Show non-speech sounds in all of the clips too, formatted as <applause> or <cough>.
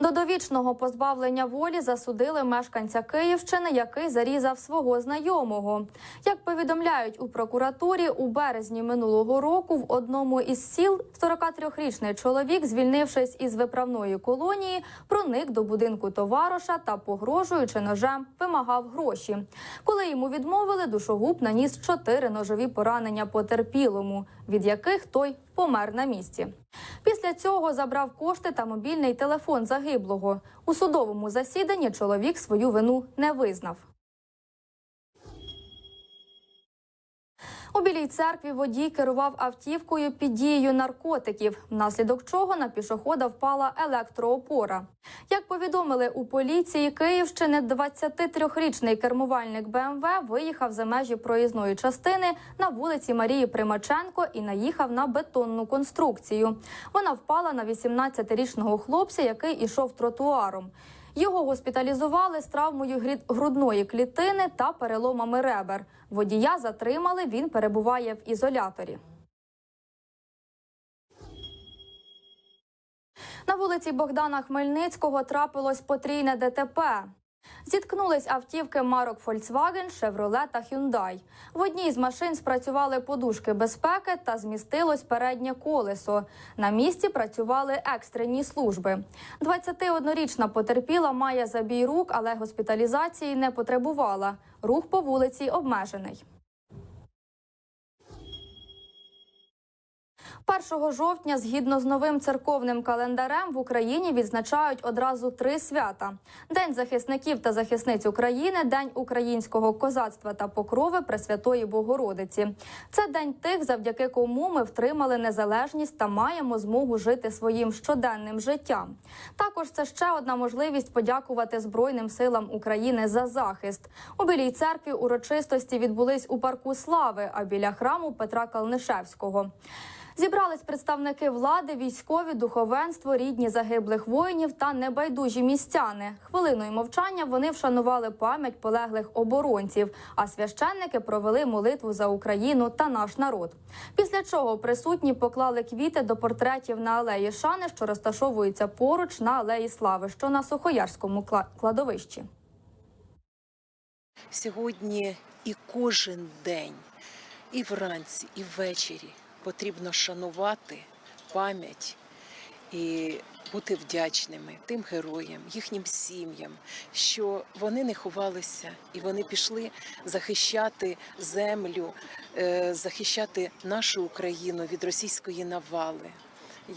До довічного позбавлення волі засудили мешканця Київщини, який зарізав свого знайомого. Як повідомляють у прокуратурі, у березні минулого року в одному із сіл 43-річний чоловік, звільнившись із виправної колонії, проник до будинку товариша та, погрожуючи ножем, вимагав гроші. Коли йому відмовили, душогуб наніс чотири ножові поранення потерпілому, від яких той помер на місці. Після цього забрав кошти та мобільний телефон загиблого. У судовому засіданні чоловік свою вину не визнав. У Білій церкві водій керував автівкою під дією наркотиків, внаслідок чого на пішохода впала електроопора. Як повідомили у поліції Київщини, 23-річний кермувальник БМВ виїхав за межі проїзної частини на вулиці Марії Примаченко і наїхав на бетонну конструкцію. Вона впала на 18-річного хлопця, який ішов тротуаром. Його госпіталізували з травмою грудної клітини та переломами ребер. Водія затримали. Він перебуває в ізоляторі. На вулиці Богдана Хмельницького трапилось потрійне ДТП. Зіткнулись автівки марок Volkswagen, Chevrolet та Hyundai. В одній з машин спрацювали подушки безпеки та змістилось переднє колесо. На місці працювали екстрені служби. 21-річна потерпіла має забій рук, але госпіталізації не потребувала. Рух по вулиці обмежений. 1 жовтня, згідно з новим церковним календарем, в Україні відзначають одразу три свята: День захисників та захисниць України, День українського козацтва та покрови Пресвятої Богородиці. Це день тих, завдяки кому ми втримали незалежність та маємо змогу жити своїм щоденним життям. Також це ще одна можливість подякувати Збройним силам України за захист. У Білій церкві урочистості відбулись у парку Слави, а біля храму Петра Калнишевського. Зібрались представники влади, військові, духовенство, рідні загиблих воїнів та небайдужі містяни. Хвилиною мовчання вони вшанували пам'ять полеглих оборонців, а священники провели молитву за Україну та наш народ. Після чого присутні поклали квіти до портретів на алеї Шани, що розташовуються поруч на алеї Слави, що на Сухоярському кла- кладовищі. Сьогодні і кожен день, і вранці, і ввечері потрібно шанувати пам'ять і бути вдячними тим героям, їхнім сім'ям, що вони не ховалися і вони пішли захищати землю, е, захищати нашу Україну від російської навали.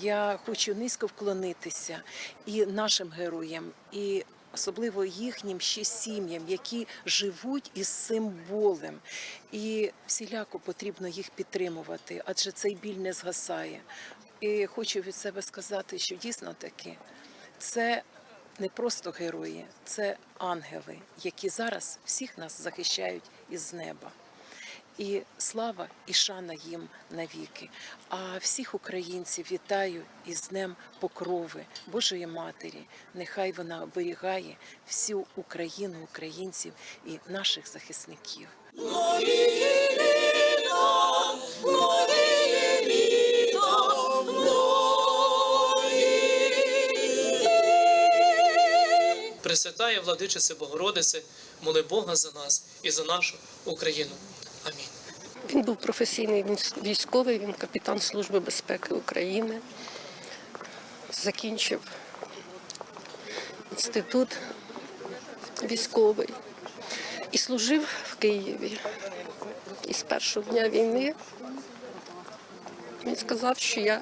Я хочу низько вклонитися і нашим героям, і особливо їхнім ще сім'ям, які живуть із цим болем. І всіляко потрібно їх підтримувати, адже цей біль не згасає. І хочу від себе сказати, що дійсно таки це не просто герої, це ангели, які зараз всіх нас захищають із неба. І слава і шана їм навіки. А всіх українців вітаю із Днем Покрови Божої Матері. Нехай вона оберігає всю Україну, українців і наших захисників. Пресвятає владичице Богородице, моли Бога за нас і за нашу Україну. Він був професійний військовий, він капітан Служби безпеки України. Закінчив інститут військовий і служив в Києві. І з першого дня війни він сказав, що я,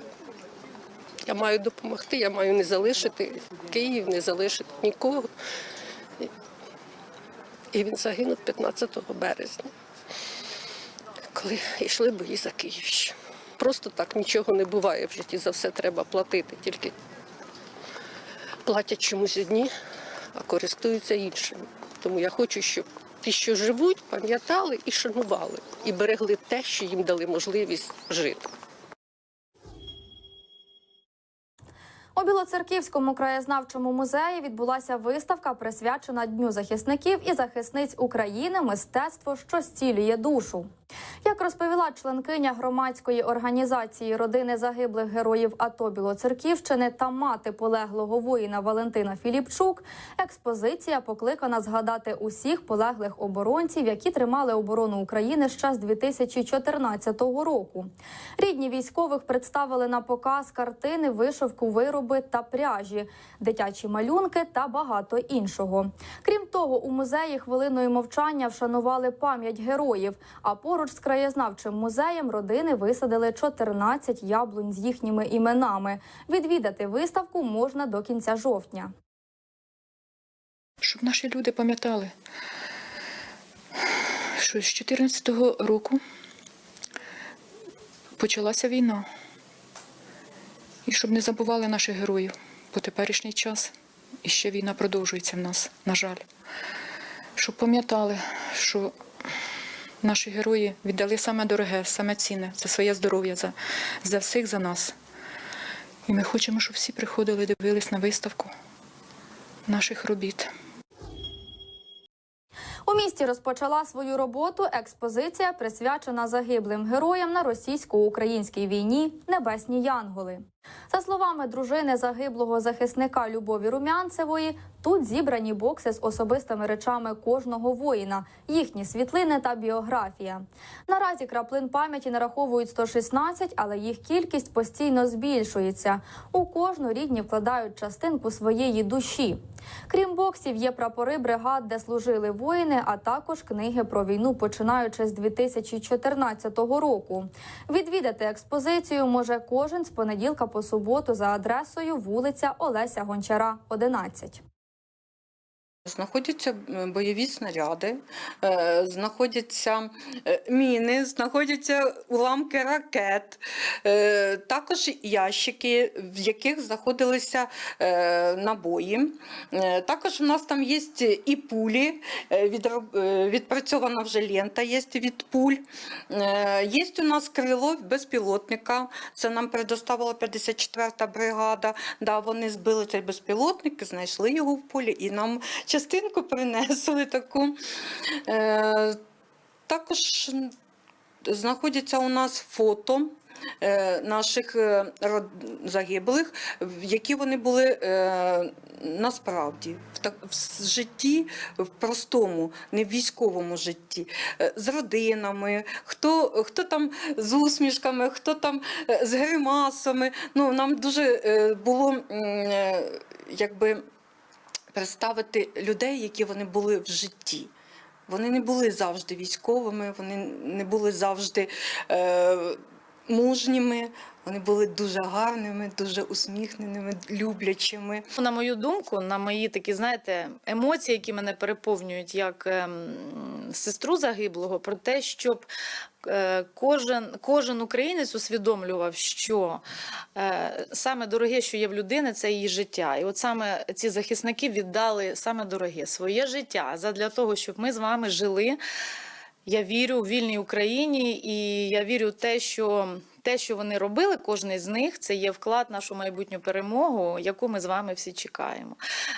я маю допомогти, я маю не залишити Київ, не залишити нікого. І він загинув 15 березня коли йшли бої за Київщину. Просто так нічого не буває в житті, за все треба платити, тільки платять чомусь одні, а користуються іншими. Тому я хочу, щоб ті, що живуть, пам'ятали і шанували, і берегли те, що їм дали можливість жити. У Білоцерківському краєзнавчому музеї відбулася виставка, присвячена Дню захисників і захисниць України мистецтво, що зцілює душу. Як розповіла членкиня громадської організації родини загиблих героїв АТО Білоцерківщини та мати полеглого воїна Валентина Філіпчук, експозиція покликана згадати усіх полеглих оборонців, які тримали оборону України ще з 2014 року. Рідні військових представили на показ картини, вишивку, вироби та пряжі, дитячі малюнки та багато іншого. Крім того, у музеї хвилиною мовчання вшанували пам'ять героїв. А поруч з краєзнавчим музеєм родини висадили 14 яблунь з їхніми іменами. Відвідати виставку можна до кінця жовтня. щоб наші люди пам'ятали, що з 2014 року почалася війна. І щоб не забували наших героїв по теперішній час. І ще війна продовжується в нас, на жаль. Щоб пам'ятали, що наші герої віддали саме дороге, саме цінне це своє здоров'я за, за всіх за нас. І ми хочемо, щоб всі приходили, дивились на виставку наших робіт. У місті розпочала свою роботу експозиція, присвячена загиблим героям на російсько-українській війні Небесні Янголи. За словами дружини загиблого захисника Любові Румянцевої, тут зібрані бокси з особистими речами кожного воїна, їхні світлини та біографія. Наразі краплин пам'яті нараховують 116, але їх кількість постійно збільшується. У кожну рідні вкладають частинку своєї душі. Крім боксів, є прапори бригад, де служили воїни, а також книги про війну, починаючи з 2014 року. Відвідати експозицію може кожен з понеділка по суботу за адресою вулиця Олеся Гончара, 11. Знаходяться е, бойові снаряди, е, знаходяться е, міни, знаходяться уламки ракет, також ящики, в яких знаходилися набої. Також у нас там є і пулі, відпрацьована вже лента є від пуль. Є у нас крило безпілотника, це нам предоставила 54-та бригада. Да, вони збили цей безпілотник, знайшли його в полі і нам частинку принесли таку. Е, також знаходяться у нас фото. е, Наших е, загиблих, які вони були е, насправді в, житті, в простому, не в військовому житті, з родинами, хто, хто там з усмішками, хто там з гримасами. Ну, нам дуже було якби представити людей, які вони були в житті. Вони не були завжди військовими, вони не були завжди е, мужніми, вони були дуже гарними, дуже усміхненими, люблячими. На мою думку, на мої такі, знаєте, емоції, які мене переповнюють як ем, сестру загиблого, про те, щоб е, кожен, кожен українець усвідомлював, що е, саме дороге, що є в людини, це її життя. І от саме ці захисники віддали саме дороге своє життя задля того, щоб ми з вами жили. Я вірю в вільній Україні, і я вірю в те, що те, що вони робили, кожен з них, це є вклад в нашу майбутню перемогу, яку ми з вами всі чекаємо.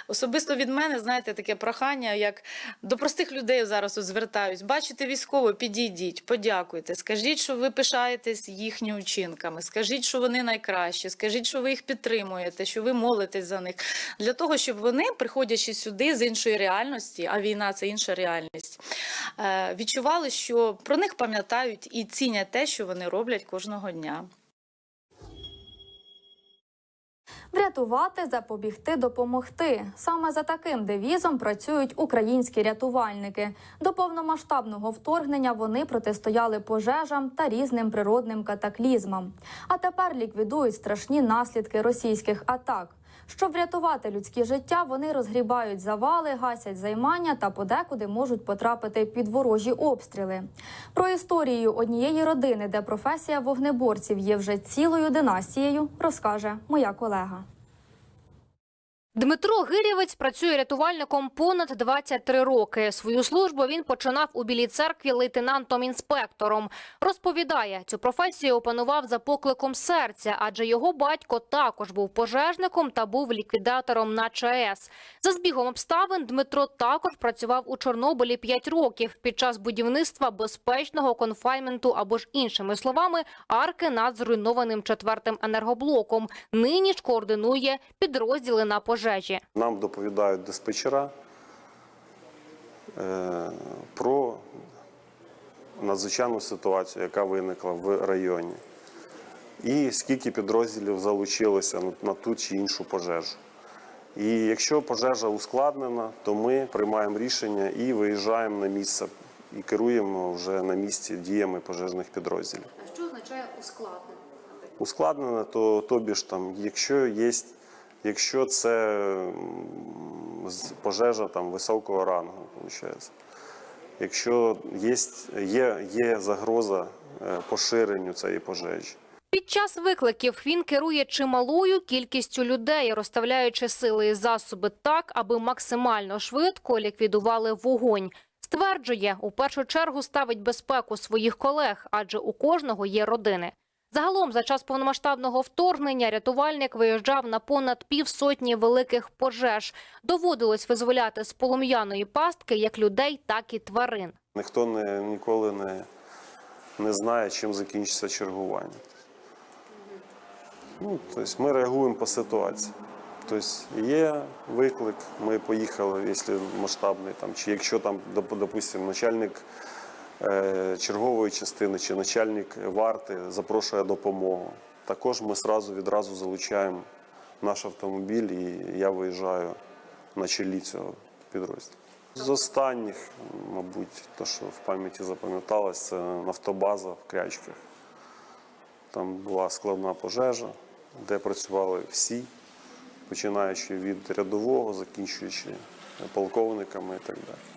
Особисто від мене, знаєте, таке прохання, як до простих людей зараз от звертаюсь. Бачите військово, підійдіть, подякуйте, скажіть, що ви пишаєтесь їхніми вчинками, скажіть, що вони найкращі, скажіть, що ви їх підтримуєте, що ви молитесь за них, для того, щоб вони, приходячи сюди з іншої реальності, а війна це інша реальність, е, відчували, що про них пам'ятають і цінять те, що вони роблять кожного дня. Врятувати, запобігти, допомогти. Саме за таким девізом працюють українські рятувальники. До повномасштабного вторгнення вони протистояли пожежам та різним природним катаклізмам. А тепер ліквідують страшні наслідки російських атак. Щоб врятувати людські життя, вони розгрібають завали, гасять займання та подекуди можуть потрапити під ворожі обстріли. Про історію однієї родини, де професія вогнеборців є вже цілою династією, розкаже моя колега. Дмитро Гирєвець працює рятувальником понад 23 роки. Свою службу він починав у Білій церкві лейтенантом-інспектором. Розповідає, цю професію опанував за покликом серця, адже його батько також був пожежником та був ліквідатором на ЧАЕС. За збігом обставин Дмитро також працював у Чорнобилі 5 років під час будівництва безпечного конфайменту або ж іншими словами арки над зруйнованим четвертим енергоблоком. Нині ж координує підрозділи на пожежі. Нам доповідають диспетчера е, про надзвичайну ситуацію, яка виникла в районі, і скільки підрозділів залучилося на- ту чи іншу пожежу. І якщо пожежа ускладнена, то ми приймаємо рішення і виїжджаємо на місце і керуємо вже на місці діями пожежних підрозділів. А що означає ускладнено? Ускладнене, то тобі ж там, якщо є, якщо це пожежа там високого рангу, виходить. Якщо є, є, є загроза е, поширенню цієї пожежі. Під час викликів він керує чималою кількістю людей, розставляючи сили і засоби так, аби максимально швидко ліквідували вогонь. Стверджує, у першу чергу ставить безпеку своїх колег, адже у кожного є родини. Загалом, за час повномасштабного вторгнення, рятувальник виїжджав на понад півсотні великих пожеж. Доводилось визволяти з полум'яної пастки як людей, так і тварин. Ніхто не, ніколи не, не знає, чим закінчиться чергування. Ну, тобто ми реагуємо по ситуації. Тобто є виклик, ми поїхали, якщо масштабний, там, чи якщо там, доп- допустимо, начальник чергової частини чи начальник варти запрошує допомогу. Також ми сразу, відразу залучаємо наш автомобіль і я виїжджаю на чолі цього підрозділу. З останніх, мабуть, то, що в пам'яті запам'яталось, це нафтобаза в Крячках. Там була складна пожежа, де працювали всі, починаючи від рядового, закінчуючи полковниками і так далі.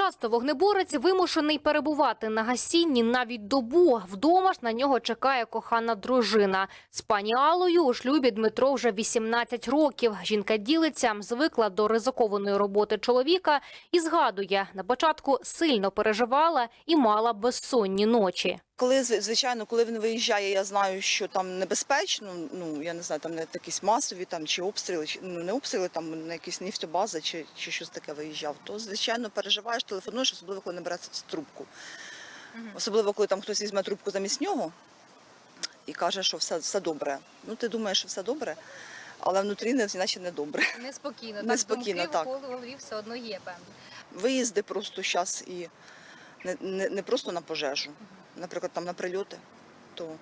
Часто вогнеборець вимушений перебувати на гасінні навіть добу. Вдома ж на нього чекає кохана дружина. З пані Алою у шлюбі Дмитро вже 18 років. Жінка ділиться, звикла до ризикованої роботи чоловіка і згадує, на початку сильно переживала і мала безсонні ночі. Коли звичайно, коли він виїжджає, я знаю, що там небезпечно. Ну я не знаю, там не якісь масові там чи обстріли, чи ну не обстріли, там на якісь нефтобази чи, чи щось таке виїжджав. То звичайно переживаєш, телефонуєш, особливо коли не бере трубку. Особливо, коли там хтось візьме трубку замість нього і каже, що все, все добре. Ну ти думаєш, що все добре, але внутрі не наче не добре. Неспокійно, <laughs> Неспокійно, так. в голові все одно є певно. Виїзди просто зараз і не, не, не просто на пожежу, наприклад, там на прильоти, то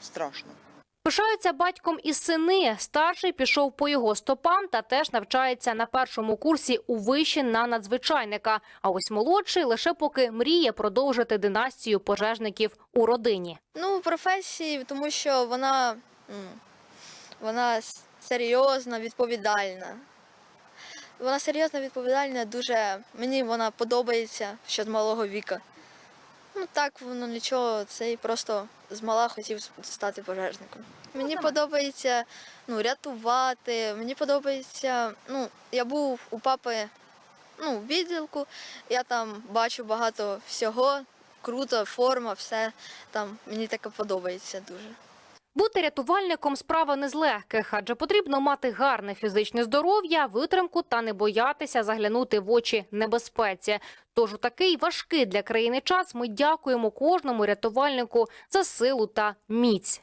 страшно. Пишаються батьком і сини. Старший пішов по його стопам та теж навчається на першому курсі у виші на надзвичайника. А ось молодший лише поки мріє продовжити династію пожежників у родині. Ну, професії, тому що вона, вона серйозна, відповідальна. Вона серйозна, відповідальна, дуже мені вона подобається ще з малого віка. Ну так, воно нічого, це і просто з мала хотів стати пожежником. Мені подобається ну, рятувати, мені подобається. Ну, я був у папи ну, в відділку, я там бачу багато всього, круто, форма, все там мені таке подобається дуже. Бути рятувальником справа не з легких, адже потрібно мати гарне фізичне здоров'я, витримку та не боятися заглянути в очі небезпеці. Тож у такий важкий для країни час ми дякуємо кожному рятувальнику за силу та міць.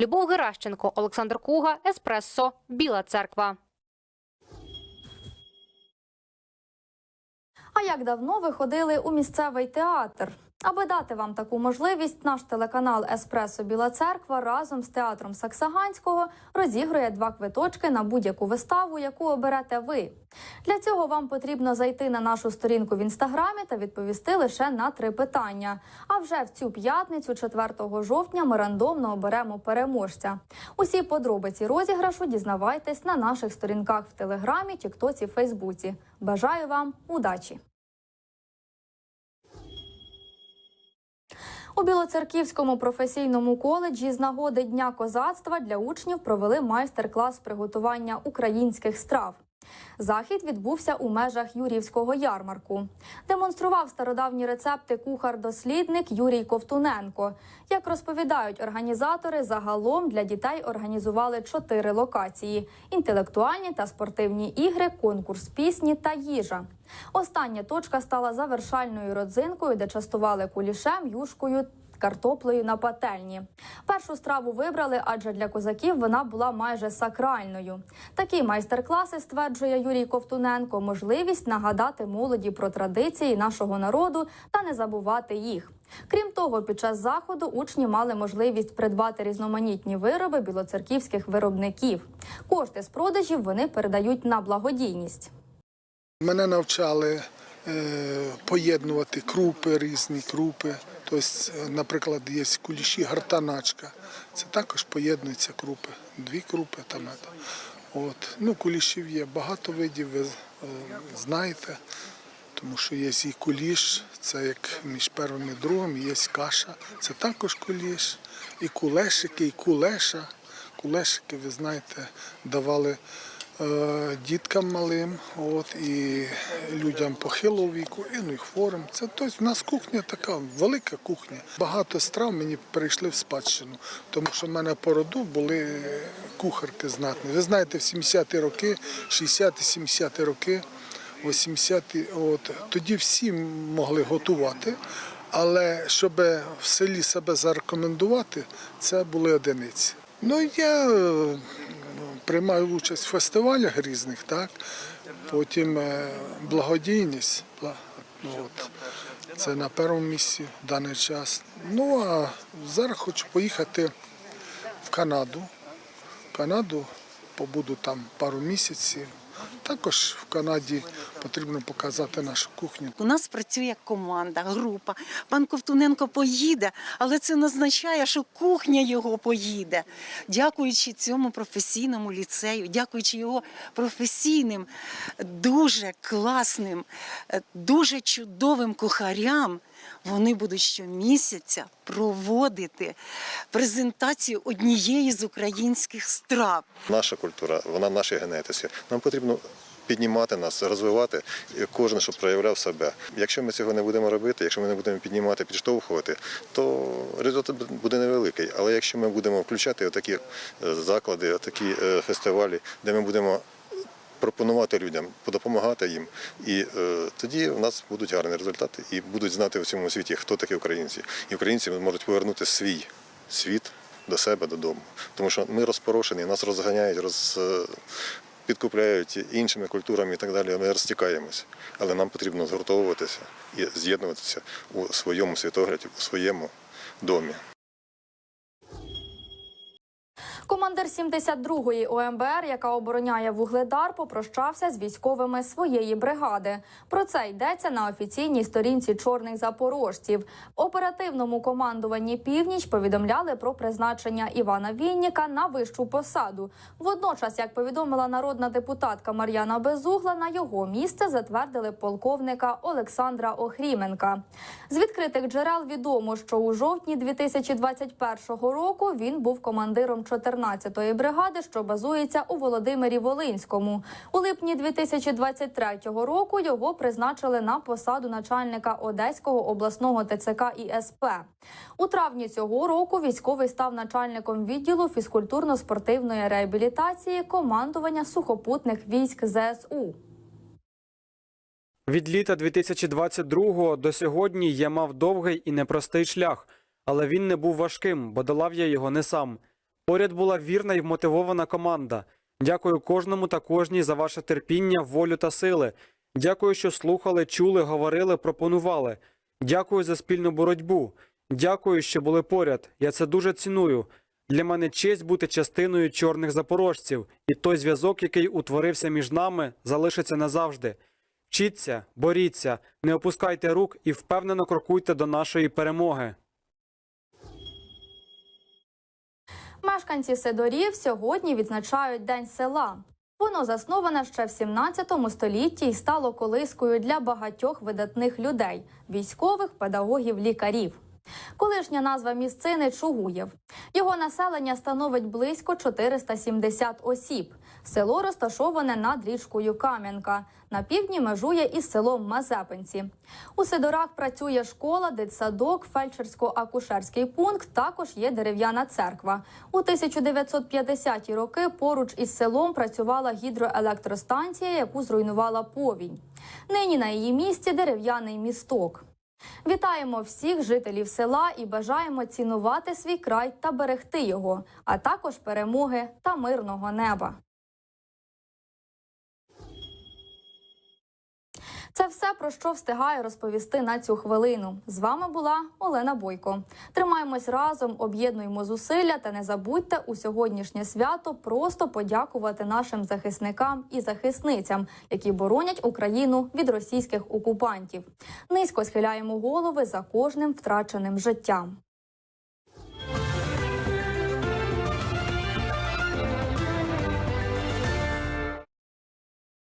Любов Геращенко, Олександр Куга, Еспресо, Біла Церква. А як давно ви ходили у місцевий театр? Аби дати вам таку можливість, наш телеканал Еспресо Біла Церква разом з театром Саксаганського розігрує два квиточки на будь-яку виставу, яку оберете ви. Для цього вам потрібно зайти на нашу сторінку в інстаграмі та відповісти лише на три питання. А вже в цю п'ятницю, 4 жовтня, ми рандомно оберемо переможця. Усі подробиці розіграшу дізнавайтесь на наших сторінках в Телеграмі, Тіктоці, Фейсбуці. Бажаю вам удачі! У Білоцерківському професійному коледжі з нагоди Дня козацтва для учнів провели майстер-клас приготування українських страв. Захід відбувся у межах Юрівського ярмарку. Демонстрував стародавні рецепти кухар-дослідник Юрій Ковтуненко. Як розповідають організатори, загалом для дітей організували чотири локації: інтелектуальні та спортивні ігри, конкурс пісні та їжа. Остання точка стала завершальною родзинкою, де частували кулішем, юшкою. Картоплею на пательні. Першу страву вибрали, адже для козаків вона була майже сакральною. Такі майстер-класи, стверджує Юрій Ковтуненко, можливість нагадати молоді про традиції нашого народу та не забувати їх. Крім того, під час заходу учні мали можливість придбати різноманітні вироби білоцерківських виробників. Кошти з продажів вони передають на благодійність. Мене навчали е, поєднувати крупи, різні крупи. Тобто, наприклад, є куліші гартаначка. Це також поєднуються крупи. Дві крупи там. От. Ну, кулішів є багато видів, ви е, знаєте, тому що є і куліш, це як між первим і другим, є каша, це також куліш, і кулешики, і кулеша. Кулешики, ви знаєте, давали діткам малим, от, і людям похилого віку, і, ну, і хворим. Це тобто, в нас кухня така, велика кухня. Багато страв мені перейшли в спадщину, тому що в мене по роду були кухарки знатні. Ви знаєте, в 70-ті роки, 60-70-ті роки, 80-ті, от, тоді всі могли готувати. Але щоб в селі себе зарекомендувати, це були одиниці. Ну, я е, приймаю участь в фестивалях різних, так? Потім е, благодійність. От. Це на першому місці в даний час. Ну а зараз хочу поїхати в Канаду. В Канаду побуду там пару місяців. Також в Канаді потрібно показати нашу кухню. У нас працює команда, група. Пан Ковтуненко поїде, але це не означає, що кухня його поїде. Дякуючи цьому професійному ліцею, дякуючи його професійним, дуже класним, е, дуже чудовим кухарям. Вони будуть щомісяця проводити презентацію однієї з українських страв. Наша культура, вона в нашій генетиці. Нам потрібно піднімати нас, розвивати, кожен, щоб проявляв себе. Якщо ми цього не будемо робити, якщо ми не будемо піднімати, підштовхувати, то результат буде невеликий. Але якщо ми будемо включати отакі е, заклади, отакі е, фестивалі, де ми будемо пропонувати людям, допомагати їм, і е, тоді у нас будуть гарні результати і будуть знати в цьому світі, хто такі українці. І українці можуть повернути свій світ до себе додому. Тому що ми розпорошені, нас розганяють, роз, е, підкупляють іншими культурами і так далі. Ми розтікаємося. Але нам потрібно згуртовуватися і з'єднуватися у своєму світогляді, у своєму домі. Командир 72-ї ОМБР, яка обороняє Вугледар, попрощався з військовими своєї бригади. Про це йдеться на офіційній сторінці чорних запорожців. Оперативному командуванні північ повідомляли про призначення Івана Вінніка на вищу посаду. Водночас, як повідомила народна депутатка Мар'яна Безугла, на його місце затвердили полковника Олександра Охріменка. З відкритих джерел відомо, що у жовтні 2021 року він був командиром 14-ї бригади, що базується у Володимирі Волинському. У липні 2023 року його призначили на посаду начальника Одеського обласного ТЦК і СП. У травні цього року військовий став начальником відділу фізкультурно-спортивної реабілітації командування сухопутних військ ЗСУ. Від літа 2022 до сьогодні я мав довгий і непростий шлях, але він не був важким, бо долав я його не сам. Поряд була вірна і вмотивована команда. Дякую кожному та кожній за ваше терпіння, волю та сили. Дякую, що слухали, чули, говорили, пропонували. Дякую за спільну боротьбу. Дякую, що були поряд. Я це дуже ціную. Для мене честь бути частиною чорних запорожців, і той зв'язок, який утворився між нами, залишиться назавжди. Вчіться, боріться, не опускайте рук і впевнено крокуйте до нашої перемоги. Мешканці Седорів сьогодні відзначають День села. Воно засноване ще в 17 столітті і стало колискою для багатьох видатних людей військових, педагогів, лікарів. Колишня назва місцини Чугуєв. Його населення становить близько 470 осіб. Село розташоване над річкою Кам'янка. На півдні межує із селом Мазепинці. У Сидорах працює школа, дитсадок, фельдшерсько-акушерський пункт. Також є дерев'яна церква. У 1950-ті роки поруч із селом працювала гідроелектростанція, яку зруйнувала повінь. Нині на її місці дерев'яний місток. Вітаємо всіх жителів села і бажаємо цінувати свій край та берегти його, а також перемоги та мирного неба. Це все про що встигаю розповісти на цю хвилину. З вами була Олена Бойко. Тримаємось разом, об'єднуємо зусилля та не забудьте у сьогоднішнє свято просто подякувати нашим захисникам і захисницям, які боронять Україну від російських окупантів. Низько схиляємо голови за кожним втраченим життям.